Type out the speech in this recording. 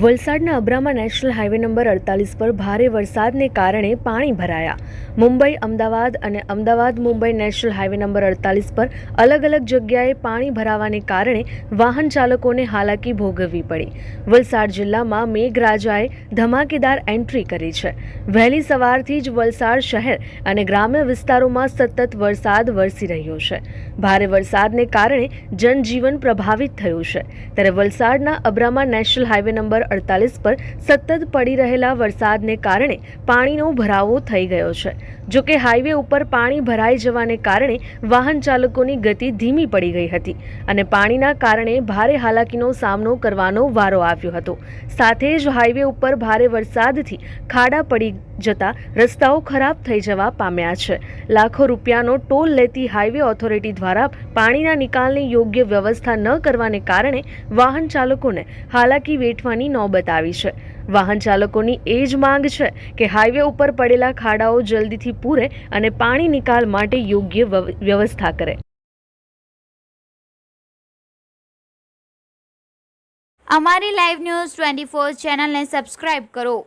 વલસાડના Abrama national highway number અડતાલીસ પર ભારે વરસાદને કારણે પાણી ભરાયા. મુંબઈ, અમદાવાદ અને Ahmedabad Mumbai national highway number અડતાલીસ પર અલગ અલગ જગ્યાએ પાણી ભરાવાને કારણે વાહન ચાલકોને હાલાકી ભોગવવી પડી. વલસાડ જિલ્લામાં મેઘરાજાએ ધમાકેદાર એન્ટ્રી કરી છે. વહેલી સવારથી જ વલસાડ શહેર અને ગ્રામ્ય વિસ્તારોમાં સતત વરસાદ વરસી રહ્યો છે. ભારે વરસાદને કારણે જનજીવન પ્રભાવિત થયું છે. ત્યારે વલસાડના અબ્રામા નેશનલ હાઇવે નંબર અડતાલીસ પર સતત પડી રહેલા વરસાદને કારણે પાણીનો ભરાવો થઈ ગયો છે. જોકે હાઈવે ઉપર પાણી ભરાઈ જવાને કારણે વાહન ચાલકોની ગતિ ધીમી પડી ગઈ હતી અને પાણીના કારણે ભારે હાલાકીનો સામનો કરવાનો વારો આવ્યો હતો. સાથે જ હાઈવે ઉપર ભારે વરસાદથી ખાડા પડી જતા રસ્તાઓ ખરાબ થઈ જવા પામ્યા છે. લાખો રૂપિયાનો ટોલ લેતી હાઈવે ઓથોરિટી દ્વારા પાણીના નિકાલની યોગ્ય વ્યવસ્થા ન કરવાને કારણે વાહન ચાલકોને હાલાકી વેઠવાની નોબત આવી છે. વાહન ચાલકોની એ જ માંગ છે કે હાઈવે ઉપર પડેલા ખાડાઓ જલ્દીથી પૂરે અને પાણી નિકાલ માટે યોગ્ય વ્યવ- વ્યવસ્થા કરે. અમારી લાઈવ ન્યૂઝ ટ્વેન્ટી ફોર ચેનલને સબસ્ક્રાઇબ કરો.